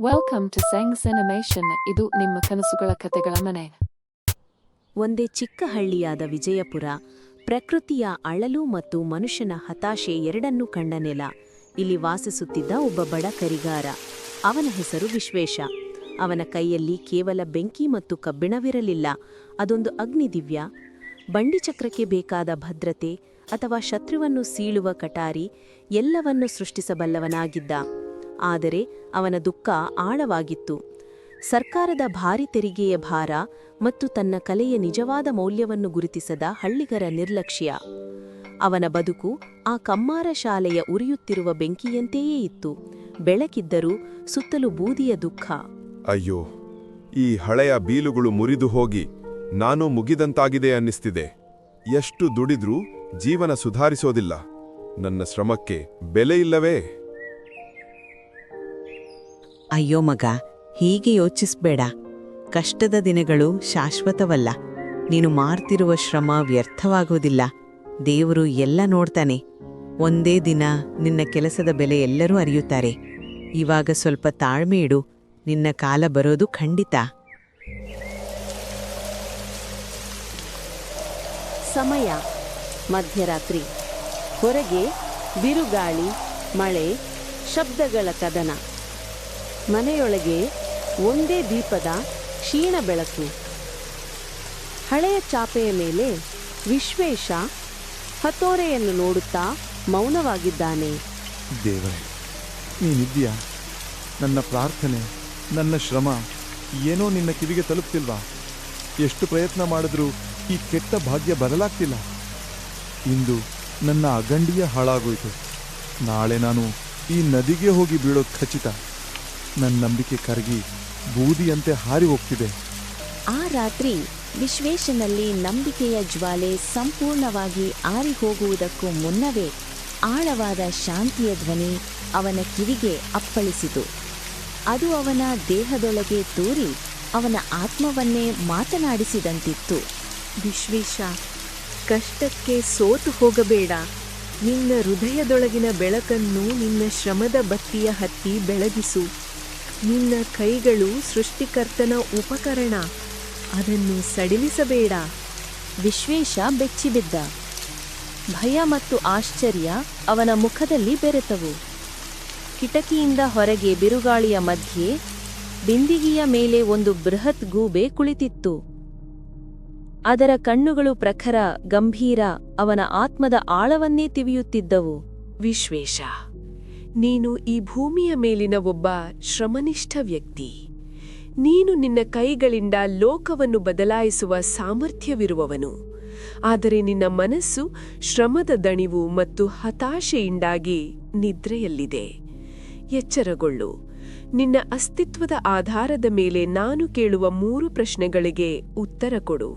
Welcome to ಸೆಂಗ್ಸ್ animation ಇದು ನಿಮ್ಮ ಕನಸುಗಳ ಕಥೆಗಳ ಮನೆ. ಒಂದೇ ಚಿಕ್ಕ ಹಳ್ಳಿಯಾದ ವಿಜಯಪುರ, ಪ್ರಕೃತಿಯ ಅಳಲು ಮತ್ತು ಮನುಷ್ಯನ ಹತಾಶೆ ಎರಡನ್ನೂ ಕಂಡ ನೆಲ. ಇಲ್ಲಿ ವಾಸಿಸುತ್ತಿದ್ದ ಒಬ್ಬ ಬಡ ಕರಿಗಾರ. ಅವನ ಹೆಸರು ವಿಶ್ವೇಶ. ಅವನ ಕೈಯಲ್ಲಿ ಕೇವಲ ಬೆಂಕಿ ಮತ್ತು ಕಬ್ಬಿಣವಿರಲಿಲ್ಲ. ಅದೊಂದು ಅಗ್ನಿದಿವ್ಯ. ಬಂಡಿಚಕ್ರಕ್ಕೆ ಬೇಕಾದ ಭದ್ರತೆ ಅಥವಾ ಶತ್ರುವನ್ನು ಸೀಳುವ ಕಟಾರಿ ಎಲ್ಲವನ್ನು ಸೃಷ್ಟಿಸಬಲ್ಲವನಾಗಿದ್ದ. ಆದರೆ ಅವನ ದುಃಖ ಆಳವಾಗಿತ್ತು. ಸರ್ಕಾರದ ಭಾರಿ ತೆರಿಗೆಯ ಭಾರ ಮತ್ತು ತನ್ನ ಕಲೆಯ ನಿಜವಾದ ಮೌಲ್ಯವನ್ನು ಗುರುತಿಸದ ಹಳ್ಳಿಗರ ನಿರ್ಲಕ್ಷ್ಯ. ಅವನ ಬದುಕು ಆ ಕಮ್ಮಾರ ಶಾಲೆಯ ಉರಿಯುತ್ತಿರುವ ಬೆಂಕಿಯಂತೆಯೇ ಇತ್ತು. ಬೆಳಕಿದ್ದರೂ ಸುತ್ತಲೂ ಬೂದಿಯ ದುಃಖ. ಅಯ್ಯೋ, ಈ ಹಳೆಯ ಬೀಲುಗಳು ಮುರಿದು ಹೋಗಿ ನಾನು ಮುಗಿದಂತಾಗಿದೆ ಅನ್ನಿಸ್ತಿದೆ. ಎಷ್ಟು ದುಡಿದ್ರೂ ಜೀವನ ಸುಧಾರಿಸೋದಿಲ್ಲ. ನನ್ನ ಶ್ರಮಕ್ಕೆ ಬೆಲೆ ಇಲ್ಲವೇ? ಅಯ್ಯೋ ಮಗ, ಹೀಗೆ ಯೋಚಿಸ್ಬೇಡ. ಕಷ್ಟದ ದಿನಗಳು ಶಾಶ್ವತವಲ್ಲ. ನೀನು ಮಾರ್ತಿರುವ ಶ್ರಮ ವ್ಯರ್ಥವಾಗುವುದಿಲ್ಲ. ದೇವರು ಎಲ್ಲ ನೋಡ್ತಾನೆ. ಒಂದೇ ದಿನ ನಿನ್ನ ಕೆಲಸದ ಬೆಲೆ ಎಲ್ಲರೂ ಅರಿಯುತ್ತಾರೆ. ಇವಾಗ ಸ್ವಲ್ಪ ತಾಳ್ಮೆ ಇಡು. ನಿನ್ನ ಕಾಲ ಬರೋದು ಖಂಡಿತ. ಸಮಯ. ಮಧ್ಯರಾತ್ರಿ. ಹೊರಗೆ ಬಿರುಗಾಳಿ, ಮಳೆ, ಶಬ್ದಗಳ ಕದನ. ಮನೆಯೊಳಗೆ ಒಂದೇ ದೀಪದ ಕ್ಷೀಣ ಬೆಳಕು. ಹಳೆಯ ಚಾಪೆಯ ಮೇಲೆ ವಿಶ್ವೇಶ ಹತೋರೆಯನ್ನು ನೋಡುತ್ತಾ ಮೌನವಾಗಿದ್ದಾನೆ. ದೇವರೇ, ನೀನಿದ್ದೀಯಾ? ನನ್ನ ಪ್ರಾರ್ಥನೆ, ನನ್ನ ಶ್ರಮ ಏನೋ ನಿನ್ನ ಕಿವಿಗೆ ತಲುಪ್ತಿಲ್ವಾ? ಎಷ್ಟು ಪ್ರಯತ್ನ ಮಾಡಿದ್ರೂ ಈ ಕೆಟ್ಟ ಭಾಗ್ಯ ಬರಲಾಗ್ತಿಲ್ಲ. ಇಂದು ನನ್ನ ಅಗಂಡಿಯ ಹಾಳಾಗೋಯಿತು. ನಾಳೆ ನಾನು ಈ ನದಿಗೆ ಹೋಗಿ ಬೀಳೋದು ಖಚಿತ. ನನ್ನ ನಂಬಿಕೆ ಕರಗಿ ಬೂದಿಯಂತೆ ಹಾರಿ ಹೋಗ್ತಿದೆ. ಆ ರಾತ್ರಿ ವಿಶ್ವೇಶನಲ್ಲಿ ನಂಬಿಕೆಯ ಜ್ವಾಲೆ ಸಂಪೂರ್ಣವಾಗಿ ಆರಿ ಹೋಗುವುದಕ್ಕೂ ಮುನ್ನವೇ ಆಳವಾದ ಶಾಂತಿಯ ಧ್ವನಿ ಅವನ ಕಿವಿಗೆ ಅಪ್ಪಳಿಸಿತು. ಅದು ಅವನ ದೇಹದೊಳಗೆ ತೂರಿ ಅವನ ಆತ್ಮವನ್ನೇ ಮಾತನಾಡಿಸಿದಂತಿತ್ತು. ವಿಶ್ವೇಶ ಕಷ್ಟಕ್ಕೆ ಸೋತು ಹೋಗಬೇಡ. ನಿನ್ನ ಹೃದಯದೊಳಗಿನ ಬೆಳಕನ್ನು ನಿನ್ನ ಶ್ರಮದ ಬತ್ತಿಯ ಹತ್ತಿ ಬೆಳಗಿಸು. ನಿನ್ನ ಕೈಗಳು ಸೃಷ್ಟಿಕರ್ತನ ಉಪಕರಣ. ಅದನ್ನು ಸಡಿಲಿಸಬೇಡ. ವಿಶ್ವೇಶ ಬೆಚ್ಚಿಬಿದ್ದ. ಭಯ ಮತ್ತು ಆಶ್ಚರ್ಯ ಅವನ ಮುಖದಲ್ಲಿ ಬೆರೆತವು. ಕಿಟಕಿಯಿಂದ ಹೊರಗೆ ಬಿರುಗಾಳಿಯ ಮಧ್ಯೆ ಬಿಂದಿಗಿಯ ಮೇಲೆ ಒಂದು ಬೃಹತ್ ಗೂಬೆ ಕುಳಿತಿತ್ತು. ಅದರ ಕಣ್ಣುಗಳು ಪ್ರಖರ, ಗಂಭೀರ ಅವನ ಆತ್ಮದ ಆಳವನ್ನೇ ತಿವಿಯುತ್ತಿದ್ದವು ವಿಶ್ವೇಶ ನೀನು ಈ ಭೂಮಿಯ ಮೇಲಿನ ಒಬ್ಬ ಶ್ರಮನಿಷ್ಠ ವ್ಯಕ್ತಿ. ನೀನು ನಿನ್ನ ಕೈಗಳಿಂದ ಲೋಕವನ್ನು ಬದಲಾಯಿಸುವ ಸಾಮರ್ಥ್ಯವಿರುವವನು. ಆದರೆ ನಿನ್ನ ಮನಸ್ಸು ಶ್ರಮದ ದಣಿವು ಮತ್ತು ಹತಾಶೆಯಿಂದಾಗಿ ನಿದ್ರೆಯಲ್ಲಿದೆ. ಎಚ್ಚರಗೊಳ್ಳು. ನಿನ್ನ ಅಸ್ತಿತ್ವದ ಆಧಾರದ ಮೇಲೆ ನಾನು ಕೇಳುವ ಮೂರು ಪ್ರಶ್ನೆಗಳಿಗೆ ಉತ್ತರ ಕೊಡು.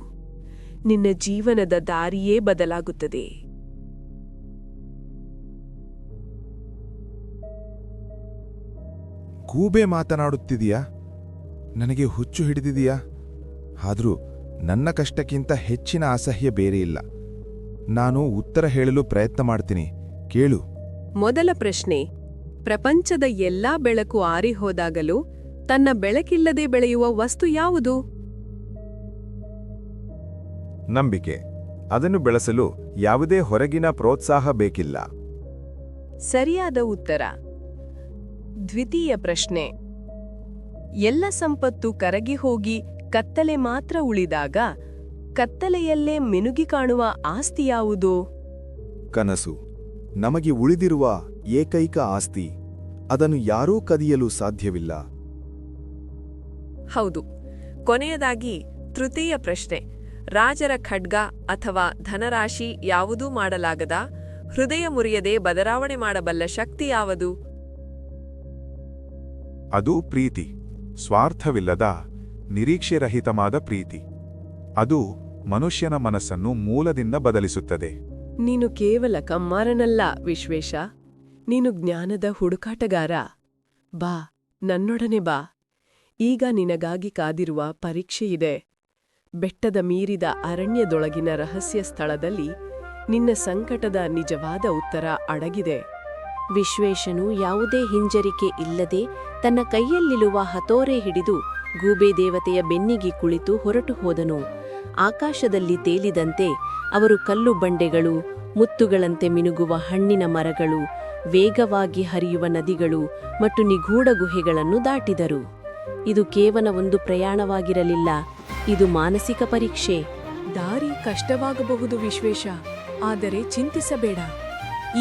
ನಿನ್ನ ಜೀವನದ ದಾರಿಯೇ ಬದಲಾಗುತ್ತದೆ. ಗೂಬೆ ಮಾತನಾಡುತ್ತಿದೆಯಾ? ನನಗೆ ಹುಚ್ಚು ಹಿಡಿದಿದೆಯಾ? ಆದರೂ ನನ್ನ ಕಷ್ಟಕ್ಕಿಂತ ಹೆಚ್ಚಿನ ಅಸಹ್ಯ ಬೇರೆ ಇಲ್ಲ. ನಾನು ಉತ್ತರ ಹೇಳಲು ಪ್ರಯತ್ನ ಮಾಡ್ತೀನಿ. ಕೇಳು. ಮೊದಲ ಪ್ರಶ್ನೆ. ಪ್ರಪಂಚದ ಎಲ್ಲಾ ಬೆಳಕು ಆರಿಹೋದಾಗಲೂ ತನ್ನ ಬೆಳಕಿಲ್ಲದೆ ಬೆಳೆಯುವ ವಸ್ತು ಯಾವುದು? ನಂಬಿಕೆ. ಅದನ್ನು ಬೆಳೆಸಲು ಯಾವುದೇ ಹೊರಗಿನ ಪ್ರೋತ್ಸಾಹ ಬೇಕಿಲ್ಲ. ಸರಿಯಾದ ಉತ್ತರ. ದ್ವಿತೀಯ ಪ್ರಶ್ನೆ. ಎಲ್ಲ ಸಂಪತ್ತು ಕರಗಿ ಹೋಗಿ ಕತ್ತಲೆ ಮಾತ್ರ ಉಳಿದಾಗ ಕತ್ತಲೆಯಲ್ಲೇ ಮಿನುಗಿ ಕಾಣುವ ಆಸ್ತಿ ಯಾವುದು? ಕನಸು. ನಮಗೆ ಉಳಿದಿರುವ ಏಕೈಕ ಆಸ್ತಿ. ಅದನ್ನು ಯಾರೂ ಕದಿಯಲು ಸಾಧ್ಯವಿಲ್ಲ. ಹೌದು. ಕೊನೆಯದಾಗಿ ತೃತೀಯ ಪ್ರಶ್ನೆ. ರಾಜರ ಖಡ್ಗ ಅಥವಾ ಧನರಾಶಿ ಯಾವುದೂ ಮಾಡಲಾಗದ? ಹೃದಯ ಮುರಿಯದೆ ಬದಲಾವಣೆ ಮಾಡಬಲ್ಲ ಶಕ್ತಿ ಯಾವುದು? ಅದು ಪ್ರೀತಿ. ಸ್ವಾರ್ಥವಿಲ್ಲದ, ನಿರೀಕ್ಷೆರಹಿತವಾದ ಪ್ರೀತಿ. ಅದು ಮನುಷ್ಯನ ಮನಸ್ಸನ್ನು ಮೂಲದಿಂದ ಬದಲಿಸುತ್ತದೆ. ನೀನು ಕೇವಲ ಕಮ್ಮಾರನಲ್ಲ, ವಿಶ್ವೇಶ. ನೀನು ಜ್ಞಾನದ ಹುಡುಕಾಟಗಾರ. ಬಾ, ನನ್ನೊಡನೆ ಬಾ. ಈಗ ನಿನಗಾಗಿ ಕಾದಿರುವ ಪರೀಕ್ಷೆಯಿದೆ ಬೆಟ್ಟದ ಮೀರಿದ ಅರಣ್ಯದೊಳಗಿನ ರಹಸ್ಯ ಸ್ಥಳದಲ್ಲಿ ನಿನ್ನ ಸಂಕಟದ ನಿಜವಾದ ಉತ್ತರ ಅಡಗಿದೆ. ವಿಶ್ವೇಶನು ಯಾವುದೇ ಹಿಂಜರಿಕೆ ಇಲ್ಲದೆ ತನ್ನ ಕೈಯಲ್ಲಿರುವ ಹತೋರೆ ಹಿಡಿದು ಗೂಬೆ ದೇವತೆಯ ಬೆನ್ನಿಗೆ ಕುಳಿತು ಹೊರಟು ಹೋದನು. ಆಕಾಶದಲ್ಲಿ ತೇಲಿದಂತೆ ಅವರು ಕಲ್ಲು ಬಂಡೆಗಳು, ಮುತ್ತುಗಳಂತೆ ಮಿನುಗುವ ಹಣ್ಣಿನ ಮರಗಳು, ವೇಗವಾಗಿ ಹರಿಯುವ ನದಿಗಳು ಮತ್ತು ನಿಗೂಢ ಗುಹೆಗಳನ್ನು ದಾಟಿದರು. ಇದು ಕೇವಲ ಒಂದು ಪ್ರಯಾಣವಾಗಿರಲಿಲ್ಲ, ಇದು ಮಾನಸಿಕ ಪರೀಕ್ಷೆ. ದಾರಿ ಕಷ್ಟವಾಗಬಹುದು ವಿಶ್ವೇಶ, ಆದರೆ ಚಿಂತಿಸಬೇಡ.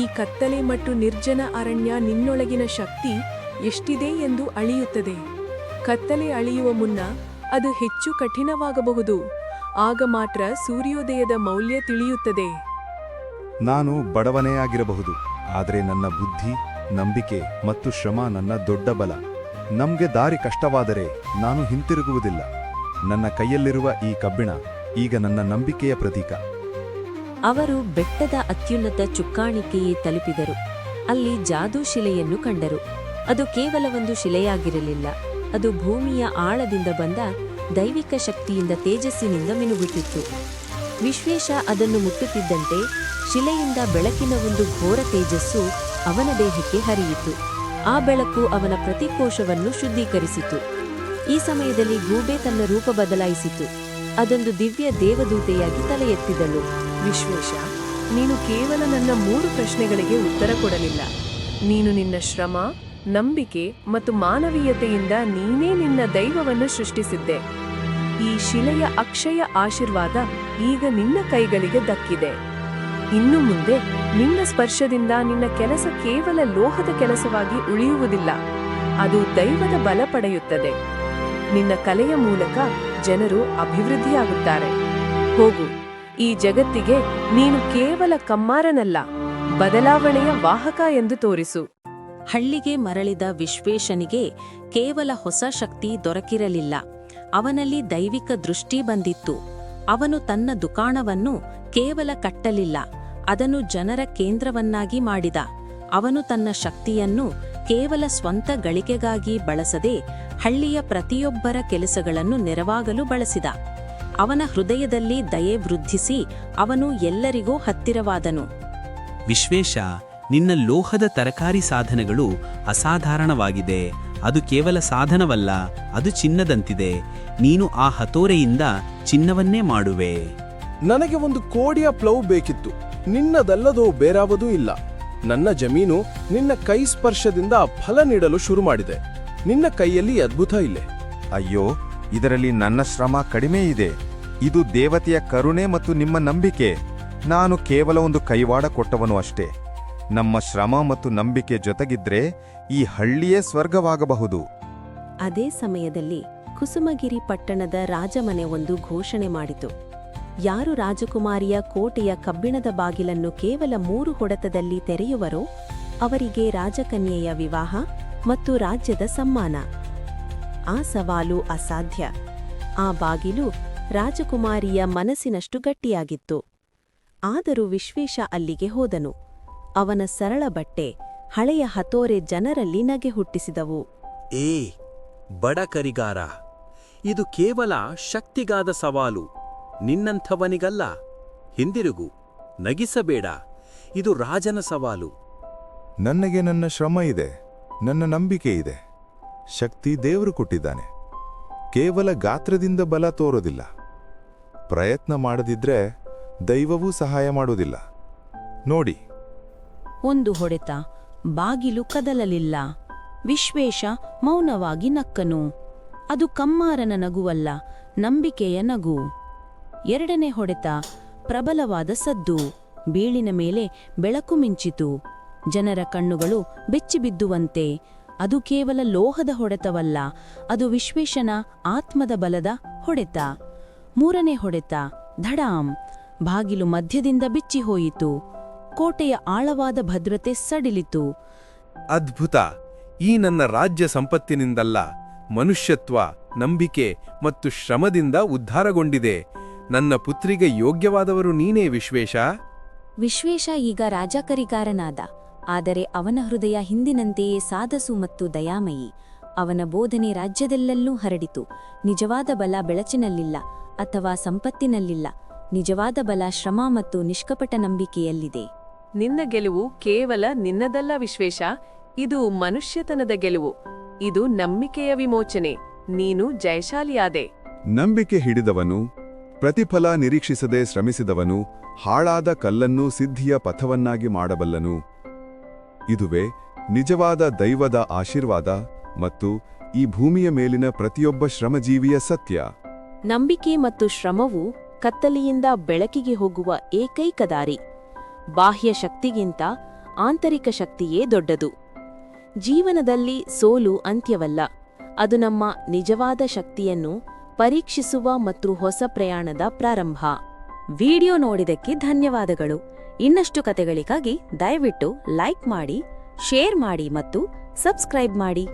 ಈ ಕತ್ತಲೆ ಮತ್ತು ನಿರ್ಜನ ಅರಣ್ಯ ನಿನ್ನೊಳಗಿನ ಶಕ್ತಿ ಎಷ್ಟಿದೆ ಎಂದು ಅಳಿಯುತ್ತದೆ. ಕತ್ತಲೆ ಅಳಿಯುವ ಮುನ್ನ ಅದು ಹೆಚ್ಚು ಕಠಿಣವಾಗಬಹುದು. ಆಗ ಮಾತ್ರ ಸೂರ್ಯೋದಯದ ಮೌಲ್ಯ ತಿಳಿಯುತ್ತದೆ. ನಾನು ಬಡವನೇ ಆಗಿರಬಹುದು, ಆದರೆ ನನ್ನ ಬುದ್ಧಿ, ನಂಬಿಕೆ ಮತ್ತು ಶ್ರಮ ನನ್ನ ದೊಡ್ಡ ಬಲ. ನಮಗೆ ದಾರಿ ಕಷ್ಟವಾದರೆ ನಾನು ಹಿಂತಿರುಗುವುದಿಲ್ಲ. ನನ್ನ ಕೈಯಲ್ಲಿರುವ ಈ ಕಬ್ಬಿಣ ಈಗ ನನ್ನ ನಂಬಿಕೆಯ ಪ್ರತೀಕ. ಅವರು ಬೆಟ್ಟದ ಅತ್ಯುನ್ನತ ಚುಕ್ಕಾಣಿಕೆಯೇ ತಲುಪಿದರು. ಅಲ್ಲಿ ಜಾದೂ ಶಿಲೆಯನ್ನು ಕಂಡರು. ಅದು ಕೇವಲ ಒಂದು ಶಿಲೆಯಾಗಿರಲಿಲ್ಲ. ಅದು ಭೂಮಿಯ ಆಳದಿಂದ ಬಂದ ದೈವಿಕ ಶಕ್ತಿಯಿಂದ ತೇಜಸ್ಸಿನಿಂದ ಮಿನುಗುತ್ತಿತ್ತು. ವಿಶ್ವೇಶ ಅದನ್ನು ಮುಟ್ಟುತ್ತಿದ್ದಂತೆ ಶಿಲೆಯಿಂದ ಬೆಳಕಿನ ಒಂದು ಘೋರ ತೇಜಸ್ಸು ಅವನ ದೇಹಕ್ಕೆ ಹರಿಯಿತು. ಆ ಬೆಳಕು ಅವನ ಪ್ರತಿಕೋಶವನ್ನು ಶುದ್ಧೀಕರಿಸಿತು. ಈ ಸಮಯದಲ್ಲಿ ಗೂಬೆ ತನ್ನ ರೂಪ ಬದಲಾಯಿಸಿತು. ಅದೊಂದು ದಿವ್ಯ ದೇವದೂತೆಯಾಗಿ ತಲೆ ಎತ್ತಿದಳು ವಿಶ್ವೇಶ, ನೀನು ಕೇವಲ ನನ್ನ ಮೂರು ಪ್ರಶ್ನೆಗಳಿಗೆ ಉತ್ತರ ಕೊಡಲಿಲ್ಲ. ನೀನು ನಿನ್ನ ಶ್ರಮ, ನಂಬಿಕೆ ಮತ್ತು ಮಾನವೀಯತೆಯಿಂದ ನೀನೇ ನಿನ್ನ ದೈವವನ್ನು ಸೃಷ್ಟಿಸಿದ್ದೆ. ಈ ಶಿಲೆಯ ಅಕ್ಷಯ ಆಶೀರ್ವಾದ ಈಗ ನಿನ್ನ ಕೈಗಳಿಗೆ ದಕ್ಕಿದೆ. ಇನ್ನು ಮುಂದೆ ನಿನ್ನ ಸ್ಪರ್ಶದಿಂದ ನಿನ್ನ ಕೆಲಸ ಕೇವಲ ಲೋಹದ ಕೆಲಸವಾಗಿ ಉಳಿಯುವುದಿಲ್ಲ, ಅದು ದೈವದ ಬಲ ಪಡೆಯುತ್ತದೆ. ನಿನ್ನ ಕಲೆಯ ಮೂಲಕ ಜನರು ಅಭಿವೃದ್ಧಿಯಾಗುತ್ತಾರೆ. ಹೋಗು. ಈ ಜಗತ್ತಿಗೆ ನೀನು ಕೇವಲ ಕಮ್ಮಾರನಲ್ಲ, ಬದಲಾವಣೆಯ ವಾಹಕ ಎಂದು ತೋರಿಸು. ಹಳ್ಳಿಗೆ ಮರಳಿದ ವಿಶ್ವೇಶನಿಗೆ ಕೇವಲ ಹೊಸ ಶಕ್ತಿ ದೊರಕಿರಲಿಲ್ಲ. ಅವನಲ್ಲಿ ದೈವಿಕ ದೃಷ್ಟಿ ಬಂದಿತ್ತು. ಅವನು ತನ್ನ ದುಕಾಣವನ್ನು ಕೇವಲ ಕಟ್ಟಲಿಲ್ಲ, ಅದನ್ನು ಜನರ ಕೇಂದ್ರವನ್ನಾಗಿ ಮಾಡಿದ. ಅವನು ತನ್ನ ಶಕ್ತಿಯನ್ನು ಕೇವಲ ಸ್ವಂತ ಗಳಿಕೆಗಾಗಿ ಬಳಸದೆ ಹಳ್ಳಿಯ ಪ್ರತಿಯೊಬ್ಬರ ಕೆಲಸಗಳನ್ನು ನೆರವಾಗಲು ಬಳಸಿದ. ಅವನ ಹೃದಯದಲ್ಲಿ ದಯೆ ವೃದ್ಧಿಸಿ ಅವನು ಎಲ್ಲರಿಗೂ ಹತ್ತಿರವಾದನು. ವಿಶ್ವೇಶ ನಿನ್ನ ಲೋಹದ ತರಕಾರಿ ಸಾಧನಗಳು ಅಸಾಧಾರಣವಾಗಿದೆ. ಅದು ಕೇವಲ ಸಾಧನವಲ್ಲ ಅದು ಚಿನ್ನದಂತಿದೆ. ನೀನು ಆ ಹತೋರೆಯಿಂದ ಚಿನ್ನವನ್ನೇ ಮಾಡುವೆ. ನನಗೆ ಒಂದು ಕೋಡಿಯ ಪ್ಲೌ ಬೇಕಿತ್ತು. ನಿನ್ನದಲ್ಲದೋ ಬೇರಾವುದೂ ಇಲ್ಲ. ನನ್ನ ಜಮೀನು ನಿನ್ನ ಕೈ ಸ್ಪರ್ಶದಿಂದ ಫಲ ನೀಡಲು ಶುರು ಮಾಡಿದೆ. ನಿನ್ನ ಕೈಯಲ್ಲಿ ಅದ್ಭುತ ಇಲ್ಲೇ ಅಯ್ಯೋ ಇದರಲ್ಲಿ ನನ್ನ ಶ್ರಮ ಕಡಿಮೆ ಇದೆ. ಇದು ದೇವತೆಯ ಕರುಣೆ ಮತ್ತು ನಿಮ್ಮ ನಂಬಿಕೆ. ನಾನು ಕೇವಲ ಒಂದು ಕೈವಾಡ ಕೊಟ್ಟವನು ಅಷ್ಟೇ. ನಮ್ಮ ಶ್ರಮ ಮತ್ತು ನಂಬಿಕೆ ಜೊತೆಗಿದ್ರೆ ಈ ಹಳ್ಳಿಯೇ ಸ್ವರ್ಗವಾಗಬಹುದು. ಅದೇ ಸಮಯದಲ್ಲಿ ಕುಸುಮಗಿರಿ ಪಟ್ಟಣದ ರಾಜಮನೆ ಒಂದು ಘೋಷಣೆ ಮಾಡಿತು. ಯಾರು ರಾಜಕುಮಾರಿಯ ಕೋಟೆಯ ಕಬ್ಬಿಣದ ಬಾಗಿಲನ್ನು ಕೇವಲ ಮೂರು ಹೊಡೆತದಲ್ಲಿ ತೆರೆಯುವರೋ ಅವರಿಗೆ ರಾಜಕನ್ಯೆಯ ವಿವಾಹ ಮತ್ತು ರಾಜ್ಯದ ಸಮ್ಮಾನ. ಆ ಸವಾಲು ಅಸಾಧ್ಯ. ಆ ಬಾಗಿಲು ರಾಜಕುಮಾರಿಯ ಮನಸ್ಸಿನಷ್ಟು ಗಟ್ಟಿಯಾಗಿತ್ತು. ಆದರೂ ವಿಶ್ವೇಶ ಅಲ್ಲಿಗೆ ಹೋದನು. ಅವನ ಸರಳ ಬಟ್ಟೆ ಹಳೆಯ ಹತೋರೆ ಜನರಲ್ಲಿ ನಗೆ ಹುಟ್ಟಿಸಿದವು. ಏ ಬಡ ಕರಿಗಾರ ಇದು ಕೇವಲ ಶಕ್ತಿಗಾದ ಸವಾಲು. ನಿನ್ನಂಥವನಿಗಲ್ಲ. ಹಿಂದಿರುಗು ನಗಿಸಬೇಡ. ಇದು ರಾಜನ ಸವಾಲು. ನನಗೆ ನನ್ನ ಶ್ರಮ ಇದೆ ನನ್ನ ನಂಬಿಕೆ ಇದೆ. ಶಕ್ತಿ ದೇವರು ಕೊಟ್ಟಿದ್ದಾನೆ. ಕೇವಲ ಗಾತ್ರದಿಂದ ಬಲ ತೋರೋದಿಲ್ಲ. ಪ್ರಯತ್ನ ಮಾಡದಿದ್ರೆ ದೈವವೂ ಸಹಾಯ ಮಾಡೋದಿಲ್ಲ ನೋಡಿ. ಒಂದು ಹೊಡೆತ, ಬಾಗಿಲು ಕದಲಲಿಲ್ಲ. ವಿಶ್ವೇಶ ಮೌನವಾಗಿ ನಕ್ಕನು. ಅದು ಕಮ್ಮಾರನ ನಗುವಲ್ಲ, ನಂಬಿಕೆಯ ನಗು. ಎರಡನೇ ಹೊಡೆತ, ಪ್ರಬಲವಾದ ಸದ್ದು. ಬೀಳಿನ ಮೇಲೆ ಬೆಳಕು ಮಿಂಚಿತು. ಜನರ ಕಣ್ಣುಗಳು ಬೆಚ್ಚಿಬಿದ್ದುವಂತೆ ಅದು ಕೇವಲ ಲೋಹದ ಹೊಡೆತವಲ್ಲ, ಅದು ವಿಶ್ವೇಶನ ಆತ್ಮದ ಬಲದ ಹೊಡೆತ. ಮೂರನೇ ಹೊಡೆತ ಧಡಾಂ ಬಾಗಿಲು ಮಧ್ಯದಿಂದ ಬಿಚ್ಚಿಹೋಯಿತು ಕೋಟೆಯ ಆಳವಾದ ಭದ್ರತೆ ಸಡಿಲಿತು. ಅದ್ಭುತ! ಈ ನನ್ನ ರಾಜ್ಯ ಸಂಪತ್ತಿನಿಂದಲ್ಲ ಮನುಷ್ಯತ್ವ ನಂಬಿಕೆ ಮತ್ತು ಶ್ರಮದಿಂದ ಉದ್ಧಾರಗೊಂಡಿದೆ. ನನ್ನ ಪುತ್ರಿಗೆ ಯೋಗ್ಯವಾದವರು ನೀನೇ ವಿಶ್ವೇಶ? ವಿಶ್ವೇಶ ಈಗ ರಾಜಕರಿಗಾರನಾದ ಆದರೆ ಅವನ ಹೃದಯ ಹಿಂದಿನಂತೆಯೇ ಸಾಧಸು ಮತ್ತು ದಯಾಮಯಿ. ಅವನ ಬೋಧನೆ ರಾಜ್ಯದೆಲ್ಲಲ್ಲೂ ಹರಡಿತು. ನಿಜವಾದ ಬಲ ಬೆಳಚಿನಲ್ಲಿಲ್ಲ ಅಥವಾ ಸಂಪತ್ತಿನಲ್ಲಿಲ್ಲ. ನಿಜವಾದ ಬಲ ಶ್ರಮ ಮತ್ತು ನಿಷ್ಕಪಟ ನಂಬಿಕೆಯಲ್ಲಿದೆ. ನಿನ್ನ ಗೆಲುವು ಕೇವಲ ನಿನ್ನದಲ್ಲ ವಿಶ್ವೇಶ ಇದು ಮನುಷ್ಯತನದ ಗೆಲುವು. ಇದು ನಂಬಿಕೆಯ ವಿಮೋಚನೆ. ನೀನು ಜಯಶಾಲಿಯಾದೆ. ನಂಬಿಕೆ ಹಿಡಿದವನು ಪ್ರತಿಫಲ ನಿರೀಕ್ಷಿಸದೆ ಶ್ರಮಿಸಿದವನು ಹಾಳಾದ ಕಲ್ಲನ್ನು ಸಿದ್ಧಿಯ ಪಥವನ್ನಾಗಿ ಮಾಡಬಲ್ಲನು. ಇದುವೇ ನಿಜವಾದ ದೈವದ ಆಶೀರ್ವಾದ. ಮತ್ತು ಈ ಭೂಮಿಯ ಮೇಲಿನ ಪ್ರತಿಯೊಬ್ಬ ಶ್ರಮಜೀವಿಯ ಸತ್ಯ. ನಂಬಿಕೆ ಮತ್ತು ಶ್ರಮವು ಕತ್ತಲೆಯಿಂದ ಬೆಳಕಿಗೆ ಹೋಗುವ ಏಕೈಕ ದಾರಿ. ಬಾಹ್ಯ ಶಕ್ತಿಗಿಂತ ಆಂತರಿಕ ಶಕ್ತಿಯೇ ದೊಡ್ಡದು. ಜೀವನದಲ್ಲಿ ಸೋಲು ಅಂತ್ಯವಲ್ಲ. ಅದು ನಮ್ಮ ನಿಜವಾದ ಶಕ್ತಿಯನ್ನು ಪರೀಕ್ಷಿಸುವ ಮತ್ತು ಹೊಸ ಪ್ರಯಾಣದ ಪ್ರಾರಂಭ. ವಿಡಿಯೋ ನೋಡಿದಕ್ಕೆ ಧನ್ಯವಾದಗಳು. ಇನ್ನಷ್ಟು ಕತೆಗಳಿಗಾಗಿ ದಯವಿಟ್ಟು ಲೈಕ್ ಮಾಡಿ, ಶೇರ್ ಮಾಡಿ ಮತ್ತು ಸಬ್ಸ್ಕ್ರೈಬ್ ಮಾಡಿ.